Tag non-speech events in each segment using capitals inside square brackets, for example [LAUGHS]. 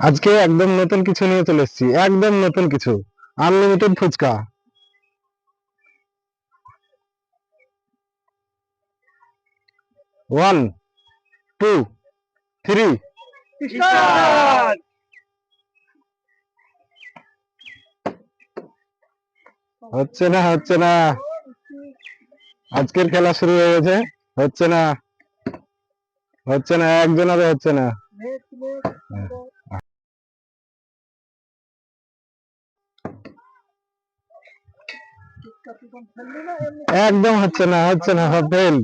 আজকে একদম নতুন কিছু নিয়ে চলে এসেছি একদম নতুন কিছু unlimited fuchka. One two three হচ্ছে না হচ্ছে না। আজকের খেলা শুরু হয়ে গেছে হচ্ছে না। হচ্ছে না একজন একজনের হচ্ছে না। একদম হচ্ছে না হচ্ছে না ফেল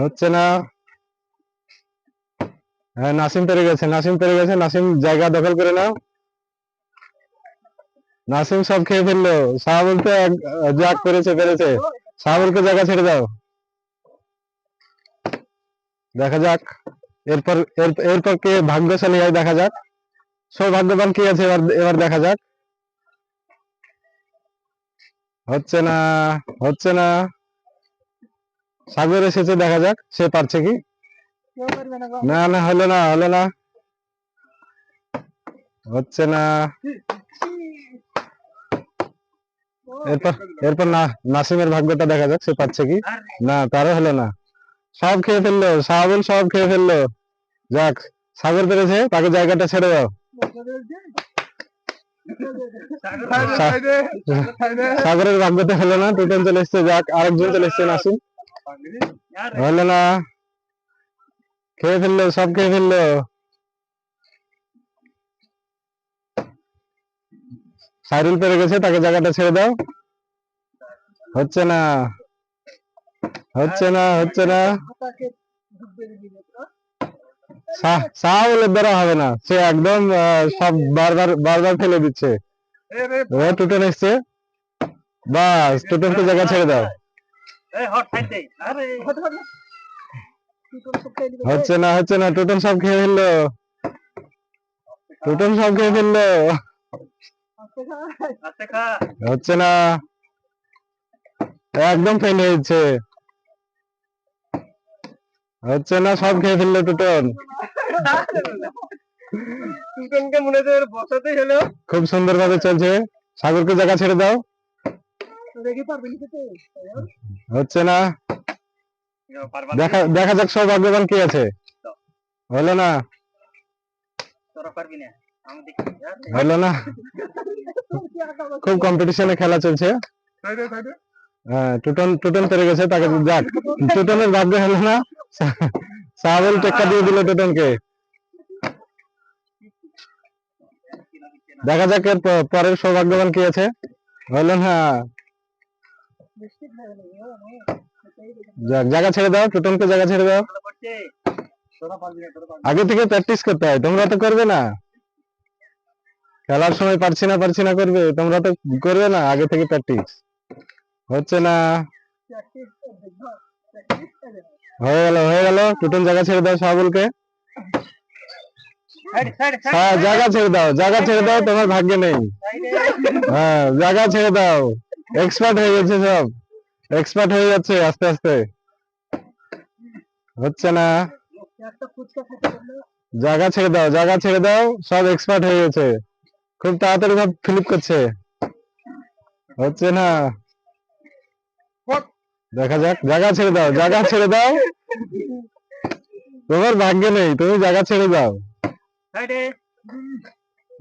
হচ্ছে না। হ্যাঁ নাসিম পেরে গেছে, নাসিম পেরে গেছে, নাসিম জায়গা দখল করে নাও। নাসিম সব খেয়ে ফেলল। সাহাবুল তো জাগ পেরেছে পেরেছে। সাহাবুলকে জায়গা ছেড়ে দাও। দেখা যাক। এরপর এরপর কে ভাগ্যশালী হয় দেখা যাক। সৌভাগ্যবান কে আছে এবার এবার দেখা যাক। হচ্ছে না হচ্ছে না। সাগর এসেছে দেখা যাক সে পারছে কি? না না হলো না হলো না। হচ্ছে না। এরপর এরপর না নাসিমের ভাগ্যটা দেখা যাক সে পাচ্ছে কি? না তারও হলো না। সব খেয়ে ফেলল সাহাবুল সব খেয়ে ফেলল। যাক সাগর পেরেছে তাকে জায়গাটা ছেড়ে দাও। সাগরের ভাগ্যতে হলো না টুটন চলে এসছে যাক আরেকজন চলে এসছে নাসিম। হলো না। খেয়ে ফেলল সব খেয়ে ফেলল। সাইরুল পেরে গেছে তাকে জায়গাটা ছেড়ে দাও। হচ্ছে না। হচ্ছে না হচ্ছে না। সা- সাহাবুলের দ্বারা হবে না। সে একদম সব বারবার বারবার ফেলে দিচ্ছে। টুটন এসছে বাস টুটনকে জায়গা ছেড়ে দাও। হচ্ছে না হচ্ছে না টুটন সব খেয়ে ফেলল। টুটন সব খেয়ে ফেলল। হচ্ছে না। একদম ফেল হয়েছে হচ্ছে না সব খেয়ে ফেলল টুটন। মনে হচ্ছে এর বসাতেই হলো। খুব সুন্দর ভাবে চলছে। সাগরকে জায়গা ছেড়ে দাও। হচ্ছে না। দেখা দেখা যাক সৌভাগ্যবান কি আছে। হলো না। হলো না। খুব কম্পিটিশনে খেলা চলছে। হ্যাঁ টুটন টুটন পেরে গেছে তাকে যাক। টুটনের ভাগ্য হলো না। সাহাবুল টেক্কা দিয়ে দিল টুটনকে দেখা যাক এর পরের সৌভাগ্যবান কি আছে। হলো হ্যাঁ। জায়গা ছেড়ে দাও টুটনকে জায়গা ছেড়ে দাও। আগে থেকে প্র্যাকটিস করতে হয়, তোমরা তো করবে না। খেলার সময় পারছি না পারছি না করবে, তোমরা তো করবে না, আগে থেকে প্র্যাকটিস হচ্ছে না। হয়ে গেল হয়ে গেল। টুটন জায়গা ছেড়ে দাও শাহাবুলকে হ্যাঁ জায়গা ছেড়ে দাও জায়গা ছেড়ে দাও তোমার ভাগ্যে নেই। হ্যাঁ জায়গা ছেড়ে দাও। এক্সপার্ট হয়ে গেছে সব। এক্সপার্ট হয়ে যাচ্ছে আস্তে আস্তে। হচ্ছে না। জায়গা ছেড়ে দাও জায়গা ছেড়ে দাও সব এক্সপার্ট হয়ে গেছে। খুব তাড়াতাড়ি ভাব ফ্লিপ করছে। হচ্ছে না। দেখা যাক জায়গা ছেড়ে দাও জায়গা ছেড়ে দাও। তোমার ভাগ্যে নেই তুমি জায়গা ছেড়ে দাও।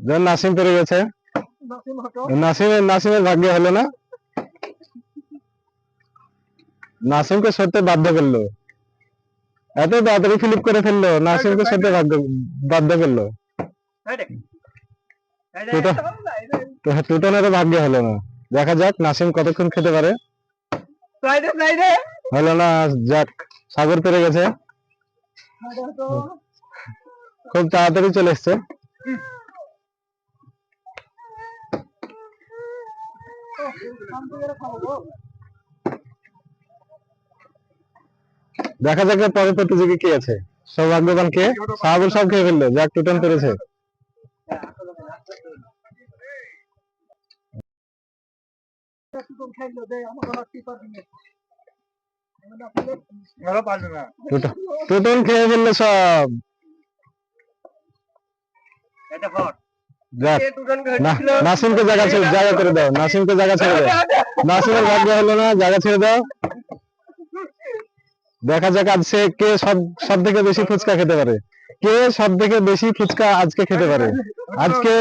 যেমন নাসিম পেরে গেছে। নাসিমের নাসিমের ভাগ্যে হলো না। নাসিমকে সরতে বাধ্য করল। এত তাড়াতাড়ি ফিলিপ করে ফেলল নাসিমকে সরতে বাধ্য বাধ্য করল। সাইডে টুটন তো- টুটনেরও ভাগ্যে হলো না। দেখা যাক নাসিম কতক্ষণ খেতে পারে। সাইডে সাইডে হলো না, যাক, সাগর পেরে গেছে। খুব তাড়াতাড়ি চলে এসছে। দেখা যাক পরের প্রতিযোগী কি আছে। সৌভাগ্যবান কে? সাহাবুল সব খেয়ে ফেলল, যাক টুটন পেরেছে টুটন খেয়ে ফেলল সব নাসিমকে জায়গা ছেড়ে জায়গা করে দাও নাসিমকে জায়গা ছেড়ে দাও নাসিমের ভাগ্য হলো না জায়গা ছেড়ে দাও দেখা যাক আজ সে কে সব সব থেকে বেশি ফুচকা খেতে পারে কে সব থেকে বেশি ফুচকা আজকে খেতে পারে আজকে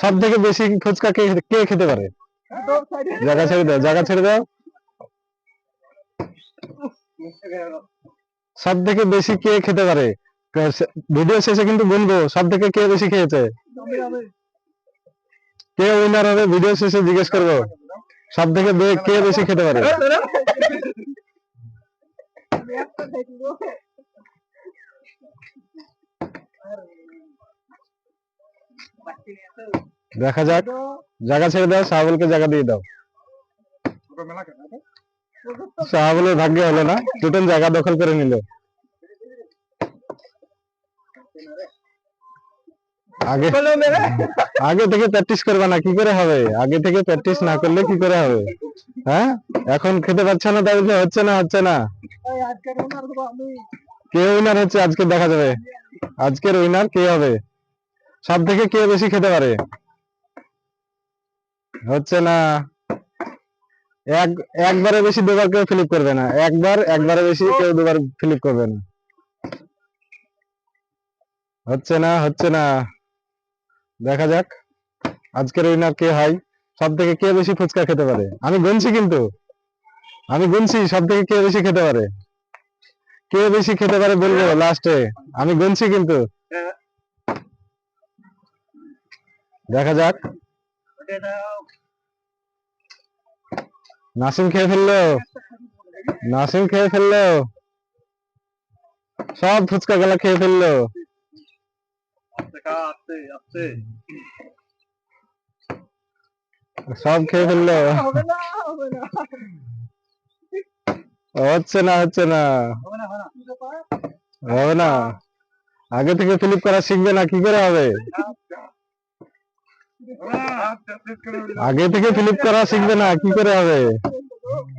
সব থেকে বেশি ফুচকা কে কে খেতে পারে? জায়গা ছেড়ে দাও, জায়গা ছেড়ে দাও। সব থেকে বেশি কে খেতে পারে? ভিডিও শেষে কিন্তু বলব সব থেকে কে বেশি খেয়েছে? কে উইনার হবে? ভিডিও শেষে জিজ্ঞেস করব সব থেকে কে বেশি খেতে পারে? দেখা যাক। জায়গা ছেড়ে দাও শাহাবুলকে জায়গা দিয়ে দাও। শাহাবুলের ভাগ্যে হলো না দুজন জায়গা দখল করে নিল। আগে আগে থেকে প্র্যাকটিস করবে না, কি করে হবে? আগে থেকে প্র্যাকটিস না করলে কি করে হবে? হ্যাঁ? এখন খেতে পারছে না তাই হচ্ছে না হচ্ছে না। কে উইনার হচ্ছে, আজকে দেখা যাবে। আজকের উইনার কে হবে? সব থেকে কে বেশি খেতে পারে? হচ্ছে না এক একবারে বেশি দুবার কেউ ফিলিপ করবে না। একবার একবারে বেশি কেউ দুবার ফিলিপ করবে না। হচ্ছে না হচ্ছে না। দেখা যাক আজকের উইনার কে হয় সব থেকে কে বেশি ফুচকা খেতে পারে? আমি গুনছি কিন্তু। আমি গুনছি সব থেকে কে বেশি খেতে পারে? কে বেশি খেতে পারে বলব? লাস্টে আমি গুনছি কিন্তু। দেখা যাক। নাসিম খেয়ে ফেলল? নাসিম খেয়ে ফেলল? সব ফুচকা গুলা খেয়ে ফেলল? সব খেয়ে ফেলল? হচ্ছে না হচ্ছে না? হবে না। আগে থেকে ফিলিপ করা শিখবে না, কি করে হবে? আগে থেকে ফিলিপ করা শিখবে না, কি করে হবে?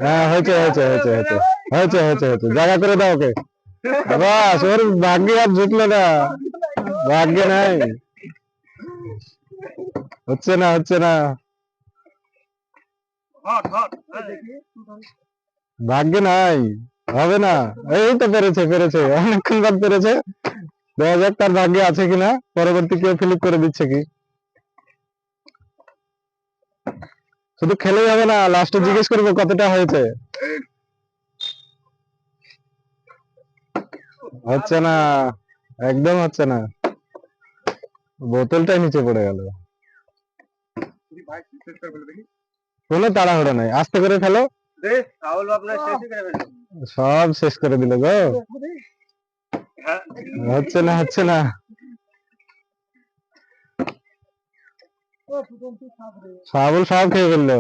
হ্যাঁ হয়েছে হয়েছে হয়েছে হয়েছে হয়েছে হয়েছে হয়েছে। জায়গা করে দাও ওকে। বাস ওর ভাগ্যে আর জুটলো না। ভাগ্যে নাই। হচ্ছে না হচ্ছে না। ভাগ্যে নাই। হবে না। এই তো পেরেছে পেরেছে। অনেকক্ষণ বাদ পেরেছে। দেখা যাক তার ভাগ্যে আছে কিনা। পরবর্তী কেউ ফিলিপ করে দিচ্ছে কি? শুধু খেলেই হবে না লাস্টে জিজ্ঞেস করব কতটা হয়েছে? হচ্ছে না একদম হচ্ছে না। বোতলটাই নিচে পড়ে গেল। কোনো তাড়াহুড়ো নাই। আস্তে করে ফেলো। সব শেষ করে দিল গো। হচ্ছে না হচ্ছে না। সাবুল সব খেয়ে ফেলল।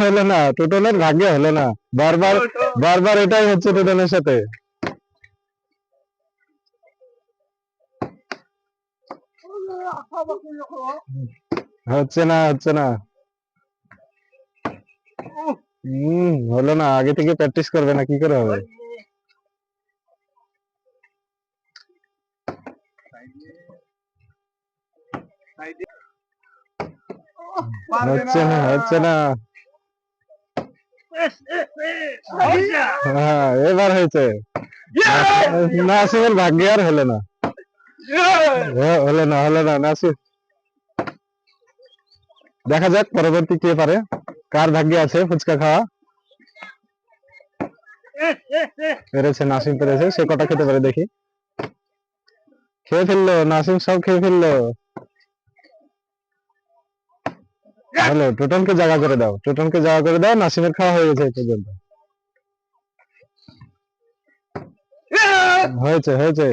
হলো না টোটনের ভাগ্যে হলো না। বারবার বারবার এটাই হচ্ছে টোটনের সাথে। হচ্ছে না হচ্ছে না। হম হলো না, আগে থেকে প্র্যাকটিস করবে না, কি করে হবে? হচ্ছে না হচ্ছে না। হ্যাঁ এবার হয়েছে। নাসিমের ভাগ্যে আর হলো না। হলো না হলো না দেখা যাক পরবর্তী কে পারে। কার ভাগ্যে আছে ফুচকা খাওয়া? পেরেছে, নাসিম পেরেছে। সে কটা খেতে পারে দেখি। খেয়ে ফেলল, নাসিম সব খেয়ে ফেলল। হলো টোটনকে জায়গা করে দাও। টোটনকে জায়গা করে দাও, নাসিমের খাওয়া হয়ে গেছে এই পর্যন্ত। হয়েছে হয়েছে।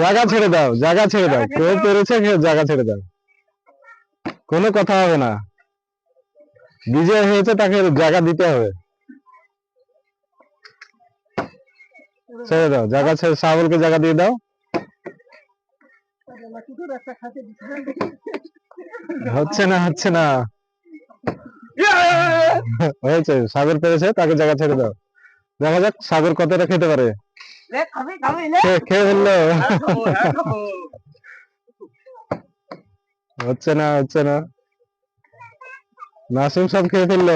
জায়গা ছেড়ে দাও, জায়গা ছেড়ে দাও। কেউ পেরেছে জায়গা ছেড়ে দাও। কোনো কথা হবে না। বিজয় হয়েছে, তাকে জায়গা দিতে হবে। ছেড়ে দাও, জায়গা ছেড়ে সাবলকে জায়গা দিয়ে দাও আরে, লাকি তোর একটা খাতে দিতে হবে। হচ্ছে না হচ্ছে না। হয়েছে সাগর পেরেছে তাকে জায়গা ছেড়ে দাও। দেখা যাক সাগর কতটা খেতে পারে। খেয়ে ফেলল হচ্ছে না হচ্ছে না। নাসিম সব খেয়ে ফেলল।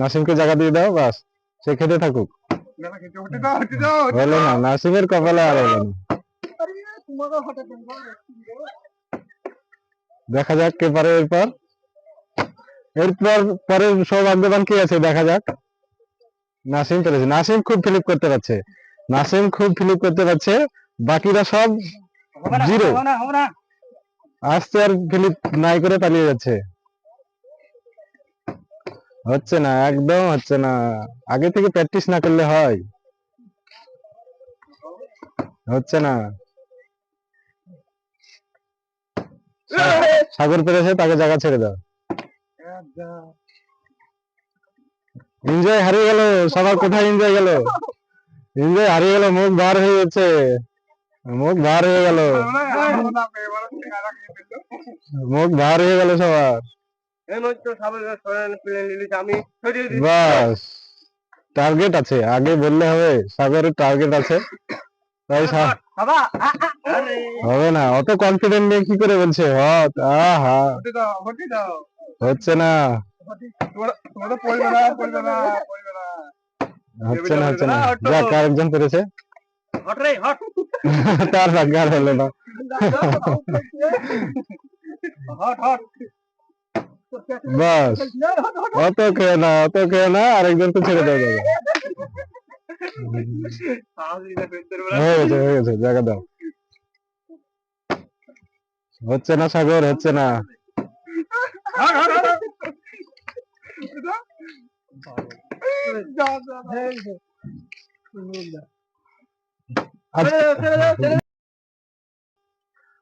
নাসিমকে জায়গা দিয়ে দাও বাস। সে খেতে থাকুক। হলো না নাসিমের কপালে আর হলো না। আরে তোমারও হঠাৎ দেখা যাক কে পারে এরপর। এরপর পরের সৌভাগ্যবান কি আছে দেখা যাক। নাসিম পেরেছে নাসিম খুব ফিলিপ করতে পারছে। নাসিম খুব ফিলিপ করতে পারছে। বাকিরা সব না আসতে আর ফিলিপ নাই করে পালিয়ে যাচ্ছে। হচ্ছে না একদম হচ্ছে না। আগে থেকে প্র্যাকটিস না করলে হয়। হচ্ছে না। [LAUGHS] সাগর পেরেছে তাকে জায়গা ছেড়ে দাও। এনজয় হারিয়ে গেল সবার কোথায় এনজয় গেল? এনজয় হারিয়ে গেল মুখ বার হয়ে যাচ্ছে মুখ বার হয়ে গেল। [LAUGHS] মুখ বার হয়ে গেল সবার। বাস টার্গেট আছে আগে বললে হবে সাগরের টার্গেট আছে। তাই হবে না অত কনফিডেন্ট নিয়ে কি করে বলছে? আহা। হচ্ছে না। হচ্ছে না হচ্ছে না। যাক আরেকজন পেরেছে। হট। তার ভাগ্য আর হলো না। Hot hot. বাস। অত খেয়ে না অত খেয়ে না আরেকজনকে ছেড়ে দেওয়া যাবে হয়ে গেছে হয়ে গেছে জায়গা দাও। হচ্ছে না সাগর হচ্ছে না।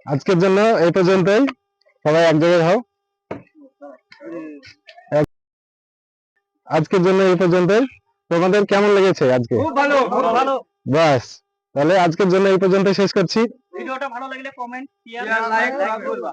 আজকের জন্য এই পর্যন্তই। সবাই এক জায়গায় হও। আজকের জন্য এই পর্যন্ত। তোমাদের কেমন লেগেছে আজকে? খুব ভালো খুব ভালো। বাস তাহলে আজকের জন্য এই পর্যন্ত শেষ করছি। ভিডিওটা ভালো লাগলে কমেন্ট শেয়ার লাইক করবা।